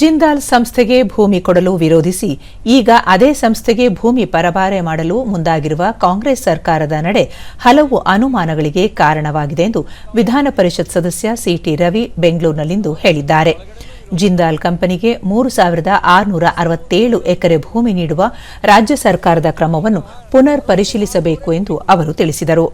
ಜಿಂದಾಲ್ ಸಂಸ್ಥೆಗೆ ಭೂಮಿ ಕೊಡಲು ವಿರೋಧಿಸಿ ಈಗ ಅದೇ ಸಂಸ್ಥೆಗೆ ಭೂಮಿ ಪರಭಾರೆ ಮಾಡಲು ಮುಂದಾಗಿರುವ ಕಾಂಗ್ರೆಸ್ ಸರ್ಕಾರದ ನಡೆ ಹಲವು ಅನುಮಾನಗಳಿಗೆ ಕಾರಣವಾಗಿದೆ ಎಂದು ವಿಧಾನ ಪರಿಷತ್ ಸದಸ್ಯ ಸಿಟಿ ರವಿ ಬೆಂಗಳೂರಿನಲ್ಲಿಂದು ಹೇಳಿದ್ದಾರೆ. ಜಿಂದಾಲ್ ಕಂಪನಿಗೆ ಮೂರು ಸಾವಿರದ ಆರುನೂರ ಅರವತ್ತೇಳು ಎಕರೆ ಭೂಮಿ ನೀಡುವ ರಾಜ್ಯ ಸರ್ಕಾರದ ಕ್ರಮವನ್ನು ಪುನರ್ ಪರಿಶೀಲಿಸಬೇಕು ಎಂದು ಅವರು ತಿಳಿಸಿದರು.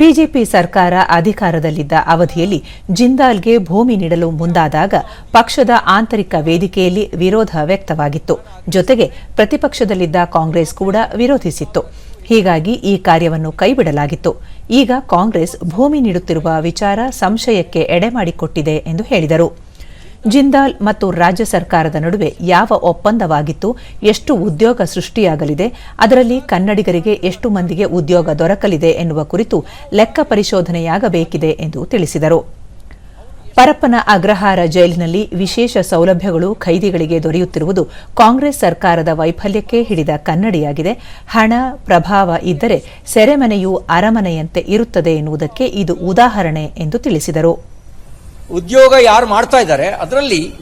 ಬಿಜೆಪಿ ಸರ್ಕಾರ ಅಧಿಕಾರದಲ್ಲಿದ್ದ ಅವಧಿಯಲ್ಲಿ ಜಿಂದಾಲ್ಗೆ ಭೂಮಿ ನೀಡಲು ಮುಂದಾದಾಗ ಪಕ್ಷದ ಆಂತರಿಕ ವೇದಿಕೆಯಲ್ಲಿ ವಿರೋಧ ವ್ಯಕ್ತವಾಗಿತ್ತು. ಜೊತೆಗೆ ಪ್ರತಿಪಕ್ಷದಲ್ಲಿದ್ದ ಕಾಂಗ್ರೆಸ್ ಕೂಡ ವಿರೋಧಿಸಿತ್ತು. ಹೀಗಾಗಿ ಈ ಕಾರ್ಯವನ್ನು ಕೈಬಿಡಲಾಗಿತ್ತು. ಈಗ ಕಾಂಗ್ರೆಸ್ ಭೂಮಿ ನೀಡುತ್ತಿರುವ ವಿಚಾರ ಸಂಶಯಕ್ಕೆ ಎಡೆಮಾಡಿಕೊಟ್ಟಿದೆ ಎಂದು ಹೇಳಿದರು. ಜಿಂದಾಲ್ ಮತ್ತು ರಾಜ್ಯ ಸರ್ಕಾರದ ನಡುವೆ ಯಾವ ಒಪ್ಪಂದವಾಗಿತ್ತು, ಎಷ್ಟು ಉದ್ಯೋಗ ಸೃಷ್ಟಿಯಾಗಲಿದೆ, ಅದರಲ್ಲಿ ಕನ್ನಡಿಗರಿಗೆ ಎಷ್ಟು ಮಂದಿಗೆ ಉದ್ಯೋಗ ದೊರಕಲಿದೆ ಎನ್ನುವ ಕುರಿತು ಲೆಕ್ಕ ಪರಿಶೋಧನೆಯಾಗಬೇಕಿದೆ ಎಂದು ತಿಳಿಸಿದರು. ಪರಪ್ಪನ ಅಗ್ರಹಾರ ಜೈಲಿನಲ್ಲಿ ವಿಶೇಷ ಸೌಲಭ್ಯಗಳು ಖೈದಿಗಳಿಗೆ ದೊರೆಯುತ್ತಿರುವುದು ಕಾಂಗ್ರೆಸ್ ಸರ್ಕಾರದ ವೈಫಲ್ಯಕ್ಕೆ ಹಿಡಿದ ಕನ್ನಡಿಯಾಗಿದೆ. ಹಣ, ಪ್ರಭಾವ ಇದ್ದರೆ ಸೆರೆಮನೆಯು ಅರಮನೆಯಂತೆ ಇರುತ್ತದೆ ಎನ್ನುವುದಕ್ಕೆ ಇದು ಉದಾಹರಣೆ ಎಂದು ತಿಳಿಸಿದರು. ಉದ್ಯೋಗ ಯಾರು ಮಾಡ್ತಾ ಇದ್ದಾರೆ, ಅದರಲ್ಲಿ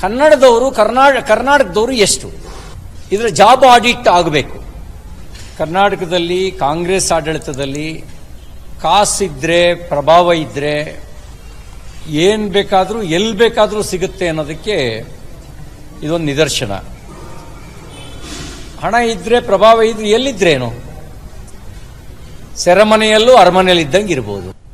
ಕನ್ನಡದವರು ಕರ್ನಾಟಕ ಕರ್ನಾಟಕದವರು ಎಷ್ಟು? ಇದರ ಜಾಬ್ ಆಡಿಟ್ ಆಗಬೇಕು. ಕರ್ನಾಟಕದಲ್ಲಿ, ಕಾಂಗ್ರೆಸ್ ಆಡಳಿತದಲ್ಲಿ ಕಾಸಿದ್ರೆ ಪ್ರಭಾವ ಇದ್ರೆ, ಏನು ಬೇಕಾದರೂ ಎಲ್ಲಿ ಬೇಕಾದರೂ ಸಿಗುತ್ತೆ ಅನ್ನೋದಕ್ಕೆ ಇದೊಂದು ನಿದರ್ಶನ. ಹಣ ಇದ್ರೆ, ಪ್ರಭಾವ ಇದ್ರೆ ಎಲ್ಲಿದ್ರೇನು? ಸೆರೆಮನೆಯಲ್ಲೂ ಅರಮನೆಯಲ್ಲಿದ್ದಂಗೆ ಇರ್ಬೋದು.